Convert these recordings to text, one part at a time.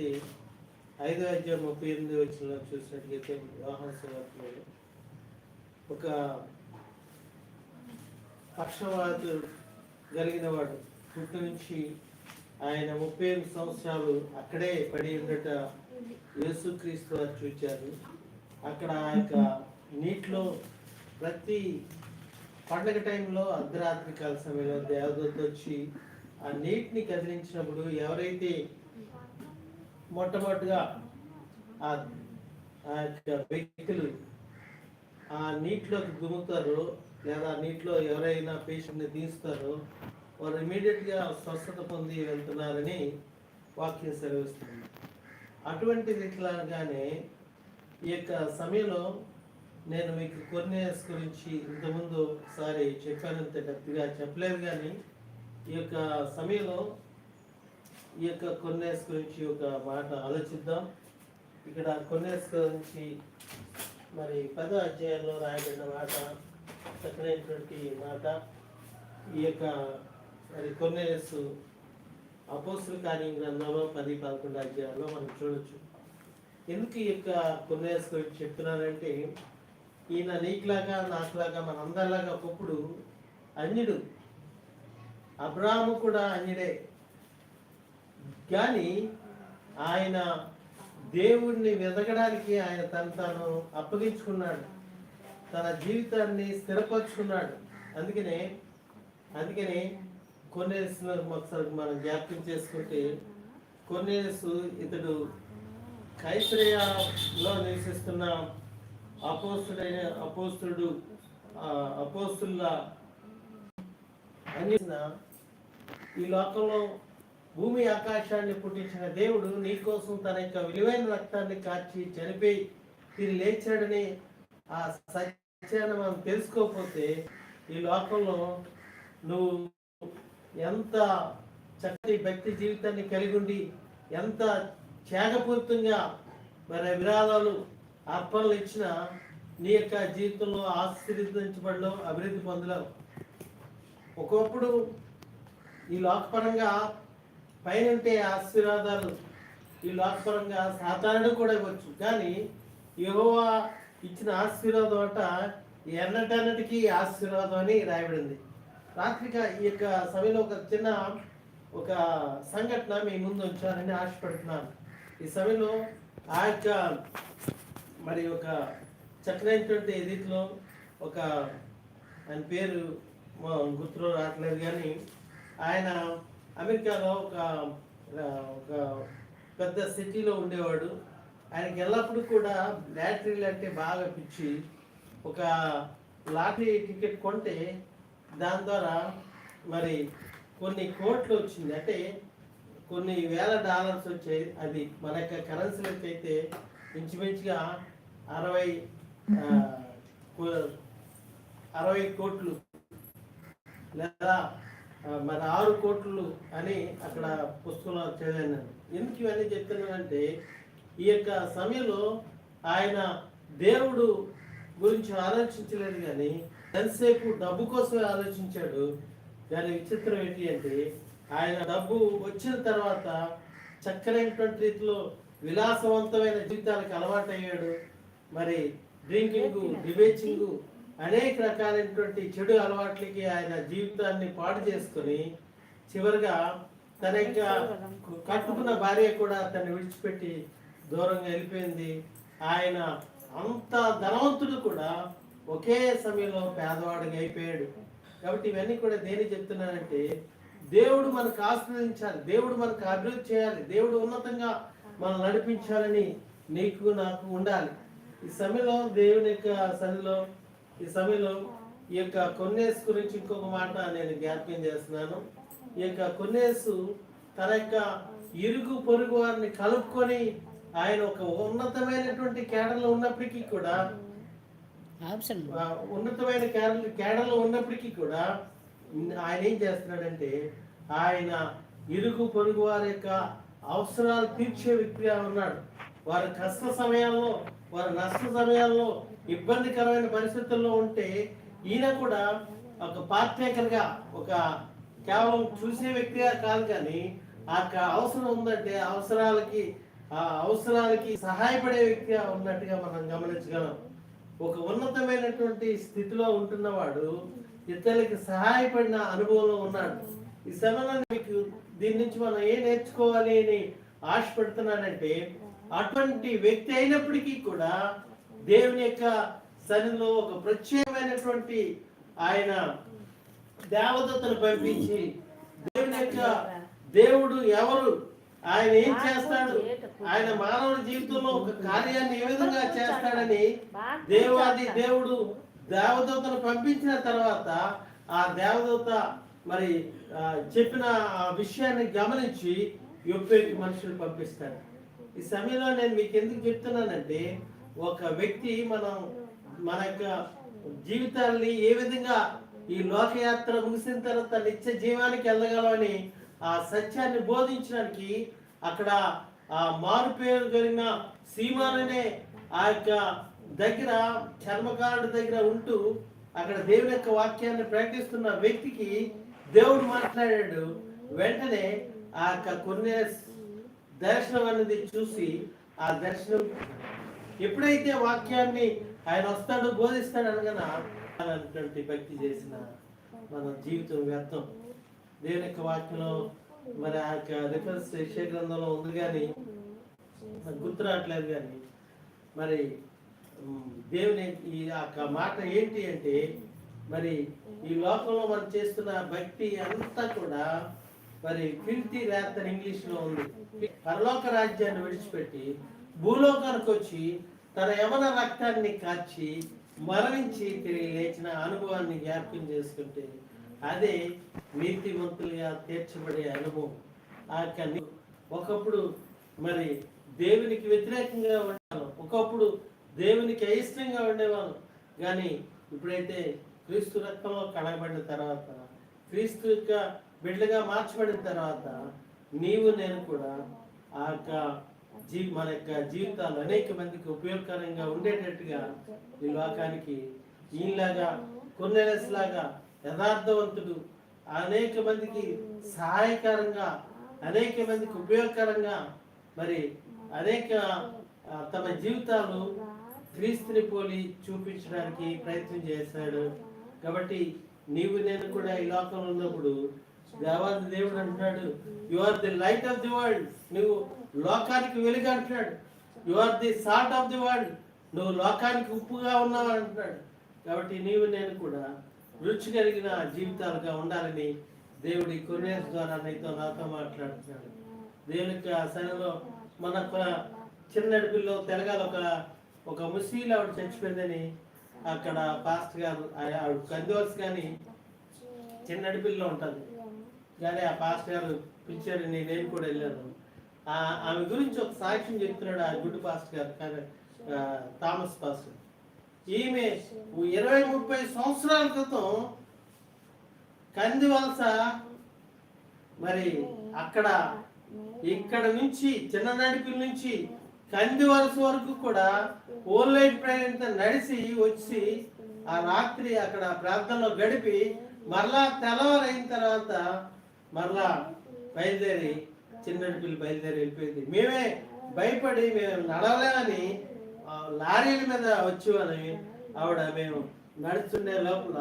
చూసినట్లయితే ఐదో అధ్యాయం ముప్పై ఎనిమిది వచ్చిన చూసినట్లయితే వాహన సువార్తలో ఒక పక్షవాతు కలిగిన వాడు పుట్టు నుంచి ఆయన ముప్పై ఎనిమిది సంవత్సరాలు అక్కడే పడి ఉండట యేసుక్రీస్తు వారు చూచారు. అక్కడ ఆ యొక్క నీటిలో ప్రతి పండగ టైంలో అర్ధరాత్రి కాల సమయంలో దేవదూత వచ్చి ఆ నీటిని కదిలించినప్పుడు ఎవరైతే మొట్టమొదటిగా ఆ ఆ యొక్క వ్యక్తులు ఆ నీటిలోకి గుమ్ముతారు లేదా నీటిలో ఎవరైనా పేషెంట్ని తీస్తారు వారు ఇమీడియట్గా స్వస్థత పొంది వెళ్తున్నారని వాక్యం సెలవిస్తుంది. అటువంటి రీతిలాగానే ఈ యొక్క సమయంలో నేను మీకు కొర్నేస్ గురించి ఇంతకుముందు ఒకసారి చెప్పానంత గట్టిగా చెప్పలేదు కానీ ఈ యొక్క సమయంలో ఈ యొక్క కొన్నేస్ గురించి ఒక మాట ఆలోచిద్దాం. ఇక్కడ కొన్నేస్ గురించి మరి పదో అధ్యాయంలో రాయబడిన మాట చక్కనైనటువంటి మాట. ఈ యొక్క మరి కొన్నేస్ అపోసుల కార్యం గ్రంథంలో పది పదకొండు అధ్యాయంలో మనం చూడొచ్చు. ఎందుకు ఈ యొక్క కొన్నేస్ గురించి చెప్తున్నానంటే ఈయన నీకులాగా నాకులాగా మనందరిలాగా ఒకప్పుడు అన్యుడు. అబ్రాహము కూడా అన్యుడే. కానీ ఆయన దేవుణ్ణి వెతకడానికి ఆయన తను తాను అప్పగించుకున్నాడు. తన జీవితాన్ని స్థిరపరుచుకున్నాడు. అందుకనే అందుకనే కొన్నేసు ఒకసారి మనం జ్ఞాపకం చేసుకుంటే కొన్నేసు ఇతడు కైసరేయలో నివసిస్తున్న అపోస్తుడైన అపోస్తుడు అపోస్తుల అన్యసిన ఈ లోకంలో భూమి ఆకాశాన్ని పుట్టించిన దేవుడు నీకోసం తన యొక్క విలువైన రక్తాన్ని కాచి చనిపోయి తిరిగి లేచాడని ఆ సత్యాన్ని మనం తెలుసుకోకపోతే ఈ లోకంలో నువ్వు ఎంత చక్కటి భక్తి జీవితాన్ని కలిగి ఉండి ఎంత త్యాగపూరితంగా మరి విరాళాలు అర్పణలు ఇచ్చిన నీ యొక్క జీవితంలో ఆశీర్వదించబడలో అభివృద్ధి పొందలేవు. ఒకప్పుడు ఈ లోకపరంగా పైన ఉంటే ఆశీర్వాదాలు. ఈ లోకపరంగా సాధారణ కూడా ఇవ్వచ్చు. కానీ యెహోవా ఇచ్చిన ఆశీర్వాదం అట ఎన్నటన్నిటికీ ఆశీర్వాదం అని రాయబడింది. రాత్రిక ఈ యొక్క సమయంలో ఒక చిన్న ఒక సంఘటన మీ ముందు ఉంచాలని ఆశపడుతున్నాను. ఈ సమయంలో ఆ యొక్క మరి ఒక చక్కనైనటువంటి రీతిలో ఒక ఆయన పేరు మా గుర్తులో రావట్లేదు కానీ ఆయన అమెరికాలో ఒక ఒక పెద్ద సిటీలో ఉండేవాడు. ఆయనకి ఎల్లప్పుడూ కూడా బ్యాటరీలు అంటే బాగా పిచ్చి. ఒక లాటరీ టికెట్ కొంటే దాని ద్వారా మరి కొన్ని కోట్లు వచ్చింది. అంటే కొన్ని వేల డాలర్స్ వచ్చాయి. అది మన యొక్క కరెన్సీలకి అయితే ఇంచుమించుగా అరవై కో- అరవై కోట్లు లేదా మరి ఆరు కోట్లు అని అక్కడ పుస్తకంలో చదివాను. ఎందుకు ఇవన్నీ చెప్తున్నానంటే ఈ యొక్క సమయంలో ఆయన దేవుడు గురించి ఆలోచించలేదు కానీ ఎంతసేపు డబ్బు కోసమే ఆలోచించాడు. దాని విచిత్రం ఏంటి అంటే ఆయన డబ్బు వచ్చిన తర్వాత చక్కనైనటువంటి రీతిలో విలాసవంతమైన జీవితాలకు అలవాటు అయ్యాడు మరి డ్రింకింగ్ డిబేచింగ్ అనేక రకాలైనటువంటి చెడు అలవాట్లకి ఆయన జీవితాన్ని పాడు చేసుకొని చివరిగా తన యొక్క కట్టుకున్న భార్య కూడా తను విడిచిపెట్టి దూరంగా వెళ్ళిపోయింది. ఆయన అంత ధనవంతుడు కూడా ఒకే సమయంలో పేదవాడిగా అయిపోయాడు. కాబట్టి ఇవన్నీ కూడా దేని చెప్తున్నానంటే దేవుడు మనకు ఆశ్రయించాలి దేవుడు మనకు అభివృద్ధి చేయాలి దేవుడు ఉన్నతంగా మనం నడిపించాలని నీకు నాకు ఉండాలి. ఈ సమయంలో దేవుని యొక్క సన్నిలో ఈ సమయంలో ఈ యొక్క కొన్నేసు గురించి ఇంకొక మాట నేను జ్ఞాపకం చేస్తున్నాను. ఈ యొక్క కొన్నేసు తన యొక్క ఇరుగు పొరుగు వారిని కలుపుకొని ఆయన ఒక ఉన్నతమైనటువంటి కేడర్లో ఉన్నప్పటికీ కూడా ఉన్నతమైన కేడర్లో ఉన్నప్పటికీ కూడా ఆయన ఏం చేస్తున్నాడంటే ఆయన ఇరుగు పొరుగు వారి యొక్క అవసరాలు తీర్చే వ్యక్తిగా ఉన్నాడు. వారి కష్ట సమయాల్లో వారి నష్ట సమయాల్లో ఇబ్బందికరమైన పరిస్థితుల్లో ఉంటే ఈయన కూడా ఒక పార్టేకర్గా ఒక కేవలం చూసే వ్యక్తిగా కాదు కానీ ఆ అవసరం ఉందంటే అవసరాలకి ఆ అవసరాలకి సహాయపడే వ్యక్తిగా ఉన్నట్టుగా మనం గమనించగలం. ఒక ఉన్నతమైనటువంటి స్థితిలో ఉంటున్నవాడు ఇతరులకి సహాయపడిన అనుభవంలో ఉన్నాడు. ఈ సమయంలో మీకు దీని నుంచి మనం ఏం నేర్చుకోవాలి అని ఆశపడుతున్నానంటే అటువంటి వ్యక్తి అయినప్పటికీ కూడా దేవుని యొక్క సన్నిధిలో ఒక ప్రత్యేకమైనటువంటి ఆయన దేవదత్తను పంపించి దేవుని యొక్క దేవుడు ఎవరు? ఆయన ఏం చేస్తాడు? ఆయన మానవ జీవితంలో ఒక కార్యాన్ని ఏ విధంగా చేస్తాడని దేవాది దేవుడు దేవదూతను పంపించిన తర్వాత ఆ దేవదూత మరి ఆ, చెప్పిన ఆ విషయాన్ని గమనించి యొప్పేకి మనుషులు పంపిస్తాడు ఈ సమయంలో నేను మీకు ఎందుకు చెప్తున్నానంటే ఒక వ్యక్తి మనం మన యొక్క జీవితాల్ని ఏ విధంగా ఈ లోకయాత్ర ముగిసిన తర్వాత నిత్య జీవానికి వెళ్ళగలమని ఆ సత్యాన్ని బోధించడానికి అక్కడ ఆ మారు పేరు కలిగిన సీమాననే ఆ యొక్క దగ్గర చర్మకారుడి దగ్గర ఉంటూ అక్కడ దేవుని యొక్క వాక్యాన్ని ప్రకటిస్తున్న వ్యక్తికి దేవుడు మాట్లాడాడు. వెంటనే ఆ యొక్క కొన్ని దర్శనం అనేది చూసి ఆ దర్శనం ఎప్పుడైతే వాక్యాన్ని ఆయన వస్తాడు బోధిస్తాడు అనగా అలాంటి భక్తి చేసిన మన జీవితం వ్యర్థం. దేవుని యొక్క వాక్యంలో మరి ఆ యొక్క రిఫరెన్స్ విషయ గ్రంథంలో ఉంది కానీ గుర్తు రావట్లేదు కానీ మరి దేవుని ఈ యొక్క మాట ఏంటి అంటే మరి ఈ లోకంలో మనం చేస్తున్న భక్తి అంతా కూడా మరి ఫిల్తీ రాత్ అని ఇంగ్లీష్లో ఉంది. పరలోక రాజ్యాన్ని విడిచిపెట్టి భూలోకానికి వచ్చి తన యమన రక్తాన్ని కాచి మరణించి తిరిగి లేచిన అనుభవాన్ని జ్ఞాపకం చేసుకుంటే అదే నీతివంతులుగా తీర్చబడే అనుభవం. ఆ యొక్క ఒకప్పుడు మరి దేవునికి వ్యతిరేకంగా ఉండేవాళ్ళం ఒకప్పుడు దేవునికి అయిష్టంగా ఉండేవాళ్ళం కానీ ఇప్పుడైతే క్రీస్తు రక్తంలో కడగబడిన తర్వాత క్రీస్తు యొక్క బిడ్డగా మార్చబడిన తర్వాత నీవు నేను కూడా ఆ యొక్క జీ మన యొక్క జీవితాలు అనేక మందికి ఉపయోగకరంగా ఉండేటట్టుగా ఈ లోకానికి ఈలాగా లాగా యథార్థవంతుడు అనేక మందికి సహాయకరంగా అనేక మందికి ఉపయోగకరంగా మరి అనేక తమ జీవితాలు క్రీస్తుని పోలి చూపించడానికి ప్రయత్నం చేశాడు. కాబట్టి నీవు నేను కూడా ఈ లోకంలో ఉన్నప్పుడు దేవాది దేవుడు అంటున్నాడు you are the light of the world నువ్వు లోకానికి వెలుగు అంటున్నాడు. You are the salt of the world నువ్వు లోకానికి ఉప్పుగా ఉన్నావు అంటున్నాడు. కాబట్టి నీవు నేను కూడా రుచి కలిగిన జీవితాలుగా ఉండాలని దేవుడి కొరియర్ ద్వారా నీతో నాతో మాట్లాడుతున్నాడు. దేవుని యొక్క సన్నిధిలో మన ఒక చిన్న తెలగాలి ఒక ఒక ముస్లిం ఆవిడ చచ్చిపోయిందని అక్కడ పాస్ట్ గారు ఆవిడ కందివర్స్ కానీ చిన్న అడుగుల్లో ఉంటుంది. కానీ ఆ పాస్టర్ గారు పిలిచారు నేను కూడా వెళ్ళాను. ఆ ఆమె గురించి ఒక సాక్ష్యం చెప్తున్నాడు ఆ గుడ్ పాస్టర్ గారు కానీ థామస్ పాస్టర్. ఈమె ఇరవై ముప్పై సంవత్సరాల క్రితం కందివలస మరి అక్కడ ఇక్కడ నుంచి చిన్న నుంచి కంది వలస వరకు కూడా ఓన్లైన్ ప్రయాణంతో నడిచి వచ్చి ఆ రాత్రి అక్కడ ప్రాంతంలో గడిపి మరలా తెల్లవారు అయిన తర్వాత మరలా బయలుదేరి చిన్న పిల్లి బయలుదేరి వెళ్ళిపోయింది. మేమే భయపడి మేము నడవలేమని లారీల మీద వచ్చేవాని ఆవిడ మేము నడుస్తుండే లోపల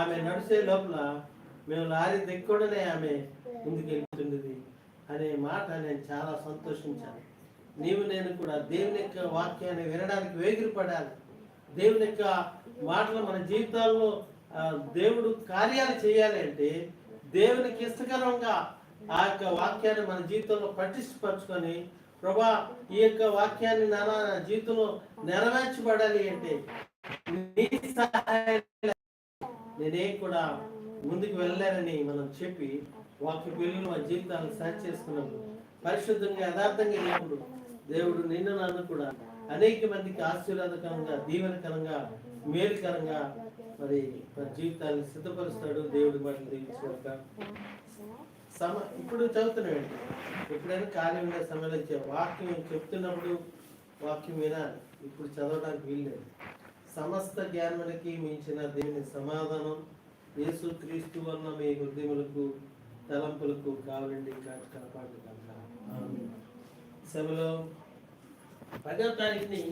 ఆమె నడిచే లోపల మేము లారీ దిక్కూడనే ఆమె ముందుకు వెళ్తుండేది అనే మాట నేను చాలా సంతోషించాను. నీవు నేను కూడా దేవుని యొక్క వాక్యాన్ని వినడానికి వేగిరపడాలి దేవుని యొక్క మాటలు మన జీవితాల్లో దేవుడు కార్యాలు చేయాలి అంటే దేవునికి ఇష్టకరంగా ఆ యొక్క వాక్యాన్ని మన జీవితంలో పటిష్టపరచుకొని ప్రభా ఈ యొక్క వాక్యాన్ని నా జీవితంలో నెరవేర్చబడాలి అంటే నీ సహాయం నేనే కూడా ముందుకు వెళ్ళలేనని మనం చెప్పి వాక్య పిల్లలు మా జీవితాలను సరి చేసుకున్నాము. పరిశుద్ధంగా యథార్థంగా లేకుడు దేవుడు నిన్ను నన్ను కూడా అనేక మందికి ఆశీర్వాదకరంగా దీవెనకరంగా మేలుకరంగా మరి మన జీవితాన్ని సిద్ధపరుస్తాడు దేవుడి మాటలు దీవించుకుంటా. సమ ఇప్పుడు చదువుతున్నామండి ఎప్పుడైనా కార్యం ఉండే సమయంలో వాక్యం చెప్తున్నప్పుడు వాక్యం వినాలి ఇప్పుడు చదవడానికి వీల్లేదు సమస్త జ్ఞానములకి మించిన దేవుని సమాధానం యేసు క్రీస్తు వల్ల మీ హృదయములకు తలంపులకు కావాలండి. కాపాడు సభలో పదో తారీఖుని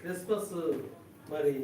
క్రిస్మస్ మరి